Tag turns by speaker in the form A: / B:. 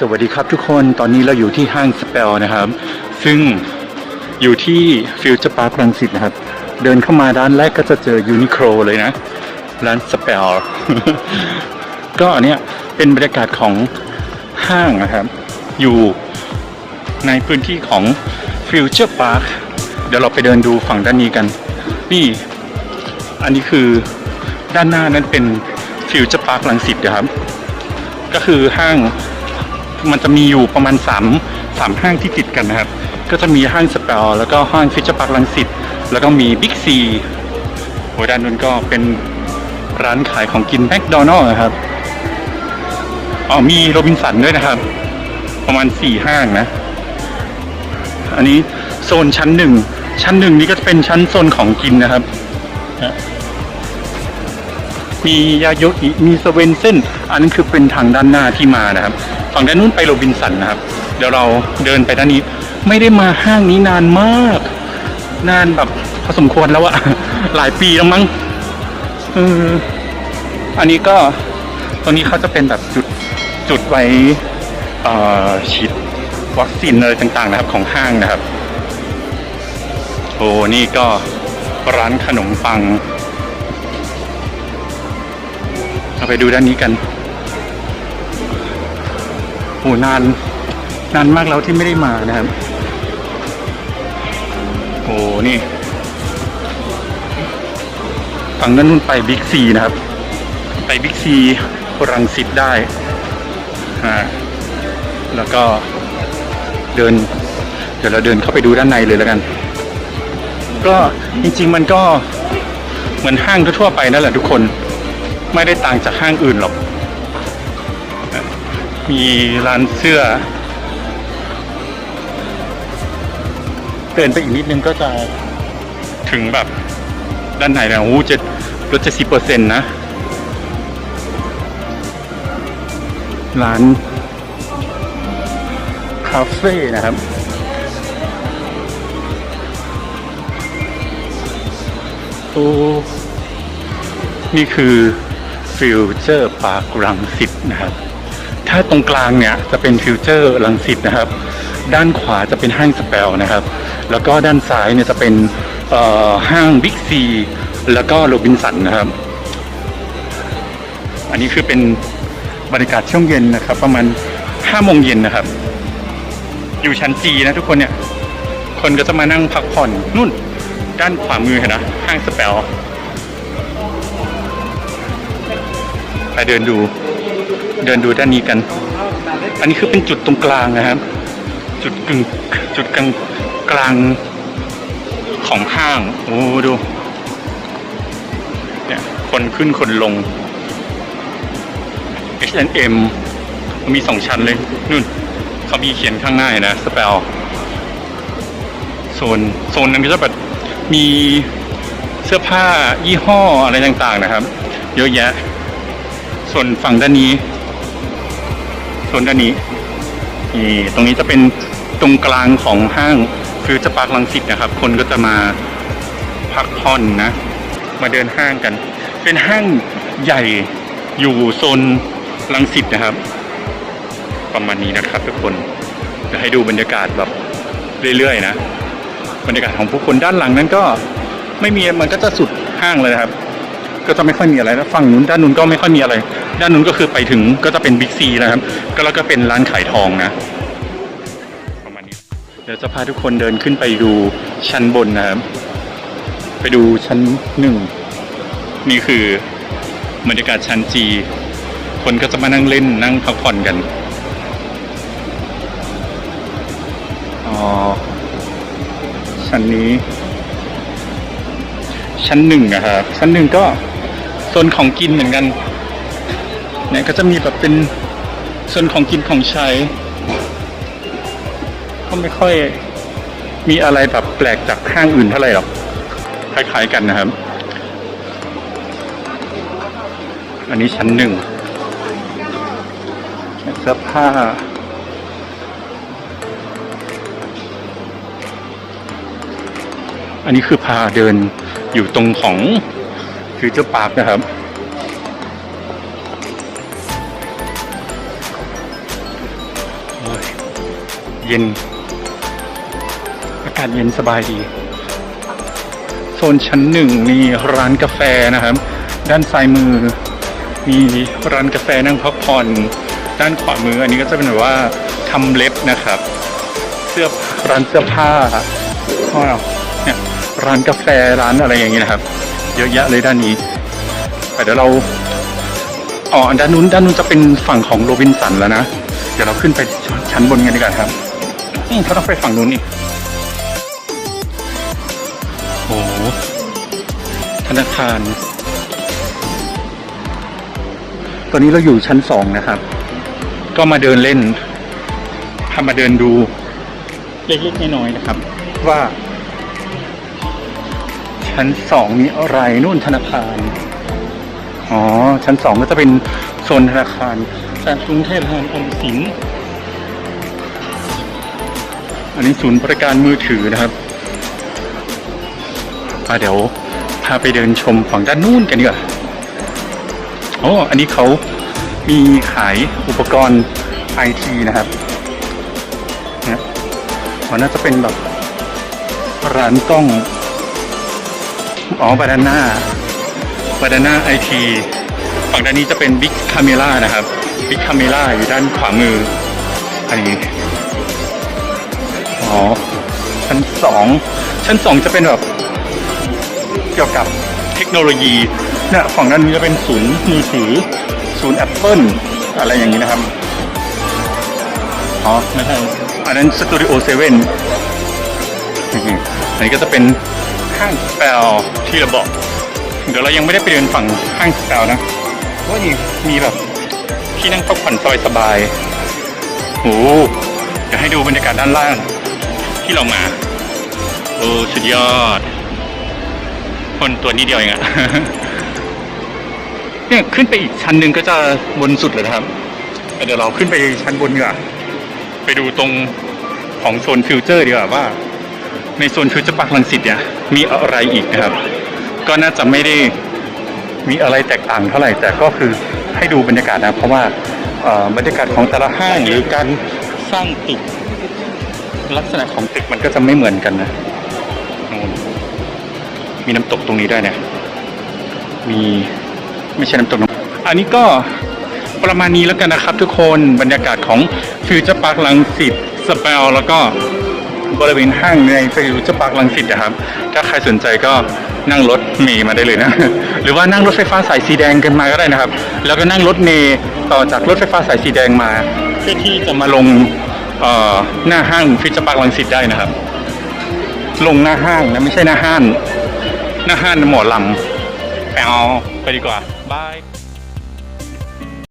A: สวัสดีครับทุกคนตอนนี้เราอยู่ที่ห้างสเปลนะครับ ซึ่งอยู่ที่ฟิวเจอร์พาร์ครังสิตนะครับ เดินเข้ามาด้านแรกก็จะเจอยูนิโคลเลยนะ ร้านสเปลก็อันเนี้ยเป็นบรรยากาศของห้างนะครับ อยู่ในพื้นที่ของฟิวเจอร์พาร์คเดี๋ยวเราไปเดินดูฝั่งด้านนี้กัน นี่อันนี้คือด้านหน้านั้นเป็นฟิวเจอร์พาร์ครังสิตนะครับ ก็คือห้าง มันจะมีอยู่ประมาณ3 3ห้างที่ติดกันนะครับ ก็จะมีห้างสเปลแล้วก็ห้างฟิชเชอร์พาร์คลังสิตแล้วก็มีบิ๊กซีโอ้ด้านนู้นก็เป็นร้านขายของกินแมคโดนัลล์นะครับอ๋อมีโรบินสันด้วยนะครับ ประมาณ4ห้างนะ อันนี้โซนชั้นหนึ่งชั้นหนึ่งนี่ก็จะเป็นชั้นโซนของกินนะครับ มียาโยอิมีสเวนเซนอันนั้นคือเป็นทางด้านหน้าที่มานะครับ ฝั่งด้านนู้นไปโรบินสันนะครับ เดี๋ยวเราเดินไปด้านนี้ ไม่ได้มาห้างนี้นานมาก นานแบบพอสมควรแล้วอะหลายปีแล้วมั้งเอออันนี้ก็ตรงนี้เขาจะเป็นแบบจุดจุดไว้เอ่อฉีดวัคซีนอะไรต่างๆนะครับของห้างนะครับ โอ้นี่ก็ร้านขนมปัง เราไปดูด้านนี้กันโหนาน นานมากแล้วที่ไม่ได้มานะครับ โอ้นี่ฝั่งด้านนู้นไปบิ๊กซีนะครับ ไปบิ๊กซีรังสิตได้อ่าแล้วก็เดิน เดี๋ยวเราเดินเข้าไปดูด้านในเลยแล้วกัน ก็จริง ๆ มันก็เหมือนห้างทั่วๆไปนั่นแหละทุกคน ไม่ได้ต่างจากห้างอื่นหรอก มีร้านเสื้อเดินไปอีกนิดนึงก็จะถึงแบบด้านไหนนะโอ้จะลดจะสิบเปอร์เซ็นต์นะ ร้าน คาเฟ่นะครับ โอ้ นี่คือ ฟิวเจอร์ปาร์ครังสิตนะครับ ถ้าตรงกลางเนี่ยจะเป็นฟิวเจอร์รังสิตนะครับ ด้านขวาจะเป็นห้างสเปลนะครับ แล้วก็ด้านซ้ายเนี่ยจะเป็นห้างบิ๊กซีแล้วก็โรบินสันนะครับ อันนี้คือเป็นบรรยากาศช่วงเย็นนะครับ ประมาณห้าโมงเย็นนะครับ อยู่ชั้นจีนะทุกคนเนี่ย คนก็จะมานั่งพักผ่อนนู่น ด้านขวามือเห็นนะห้างสเปล ไปเดินดู เดินดูด้านนี้กัน อันนี้คือเป็นจุดตรงกลางนะครับ จุดกึ่งจุดกลางกลางของห้าง โอ้ดู เนี่ย คนขึ้นคนลง H&M มีสองชั้นเลยนู่นเขามีเขียนข้างหน้านะสเปลโซนโซนนั้นก็จะแบบมีเสื้อผ้ายี่ห้ออะไรต่างๆนะครับ เยอะแยะ ส่วนฝั่งด้านนี้ส่วนด้านนี้นี่ตรงนี้จะเป็นตรงกลางของห้างฟิวเจอร์พาร์คลังสิตนะครับ คนก็จะมาพักผ่อนนะ มาเดินห้างกัน เป็นห้างใหญ่อยู่โซนลังสิตนะครับ ประมาณนี้นะครับทุกคนจะให้ดูบรรยากาศแบบเรื่อยๆนะ บรรยากาศของผู้คนด้านหลังนั้นก็ไม่มีมันก็จะสุดห้างเลยนะครับ ก็จะไม่ค่อยมีอะไรแล้วฝั่งนู้นด้านนู้นก็ไม่ค่อยมีอะไร ด้านนู้นก็คือไปถึงก็จะเป็นบิ๊กซีนะครับ ก็แล้วก็เป็นร้านขายทองนะประมาณนี้เดี๋ยวจะพาทุกคนเดินขึ้นไปดูชั้นบนนะครับ ไปดูชั้นหนึ่งนี่คือบรรยากาศชั้นจีคนก็จะมานั่งเล่นนั่งพักผ่อนกันอ๋อชั้นนี้ ชั้นหนึ่งนะครับ ชั้นหนึ่งก็ โซนของกินเหมือนกันเนี่ยก็จะมีแบบเป็นโซนของกินของใช้ ก็ไม่ค่อยมีอะไรแบบแปลกจากห้างอื่นเท่าไหร่หรอกคล้ายๆกันนะครับ อันนี้ชั้นหนึ่งเสื้อผ้าอันนี้คือพาเดินอยู่ตรงของ ฟิวเจอร์พาร์คนะครับ เย็น อากาศเย็นสบายดี โซนชั้นหนึ่งมีร้านกาแฟนะครับ ด้านซ้ายมือ มีร้านกาแฟนั่งพักผ่อน ด้านขวามืออันนี้ก็จะเป็นแบบว่าทำเล็บนะครับ เสื้อร้านเสื้อผ้าเนี่ยร้านกาแฟร้านอะไรอย่างนี้นะครับ เยอะแยะเลยด้านนี้แต่เดี๋ยวเราอ๋อด้านนู้นด้านนู้นจะเป็นฝั่งของโรบินสันแล้วนะ เดี๋ยวเราขึ้นไปชั้นบนกันดีกว่าครับนี่เขาต้องไปฝั่งนู้นนี่โอ้โหธนาคาร ตอนนี้เราอยู่ชั้นสองนะครับ ก็มาเดินเล่นพามาเดินดูเล็กๆน้อยๆนะครับ ว่า ชั้นสองมีอะไรนู่นธนาคาร อ๋อ ชั้นสองก็จะเป็นโซนธนาคารจากกรุงเทพธนาคารออมสิน อันนี้ศูนย์บริการมือถือนะครับอะเดี๋ยวพาไปเดินชมฝั่งด้านนู้นกันดีกว่าโอ้อันนี้เขามีขายอุปกรณ์ไอทีนะครับเนี่ยมันน่าจะเป็นแบบร้านกล้อง อ๋อบาดาน่าบาดาน่าไอทีฝั่งด้านนี้จะเป็นบิ๊กคาเมล่านะครับบิ๊กคาเมล่าอยู่ด้านขวามือ อันนี้ อ๋อ ชั้นสอง ชั้นสองจะเป็นแบบ เกี่ยวกับเทคโนโลยีเนี่ยฝั่งด้านนี้จะเป็นศูนย์มือถือ ศูนย์แอปเปิลอะไรอย่างนี้นะครับ อ๋อ ไม่ใช่ อันนั้นสตูดิโอเซเว่นอันนี้ก็จะเป็น ห้างสเปลที่เราบอก เดี๋ยวเรายังไม่ได้ไปเดินฝั่งห้างสเปลนะเพราะว่านี่มีแบบที่นั่งพักผ่อนสบายๆโอ้โหเดี๋ยวให้ดูบรรยากาศด้านล่าง ที่เรามา โอ้สุดยอด คนตัวนี้เดียวเองอะเนี่ยขึ้นไปอีกชั้นหนึ่งก็จะบนสุดเลยนะครับเดี๋ยวเราขึ้นไปชั้นบนดีกว่าไปดูตรงของโซนฟิวเจอร์ดีกว่าว่า ในโซนฟิวเจอร์ปาร์คลังสิตเนี่ยมีอะไรอีกนะครับ ก็น่าจะไม่ได้มีอะไรแตกต่างเท่าไหร่ แต่ก็คือให้ดูบรรยากาศนะ เพราะว่าเอ่อบรรยากาศของแต่ละห้างหรือการสร้างตึก ลักษณะของตึกมันก็จะไม่เหมือนกันนะนู่นมีน้ำตกตรงนี้ด้วยเนี่ยมีไม่ใช่น้ำตกนะอันนี้ก็ประมาณนี้แล้วกันนะครับทุกคนบรรยากาศของฟิวเจอร์พาร์คลังสิตสเปลแล้วก็ บริเวณห้างในฟิวเจอร์พาร์คลังสิตนะครับ ถ้าใครสนใจก็นั่งรถเมย์มาได้เลยนะ หรือว่านั่งรถไฟฟ้าสายสีแดงกันมาก็ได้นะครับ แล้วก็นั่งรถเมย์ต่อจากรถไฟฟ้าสายสีแดงมา เพื่อที่จะมาลงหน้าห้างฟิวเจอร์พาร์คลังสิตได้นะครับ ลงหน้าห้างนะไม่ใช่หน้าห้างหน้าห้างหมอลำไปเอาไปดีกว่าบาย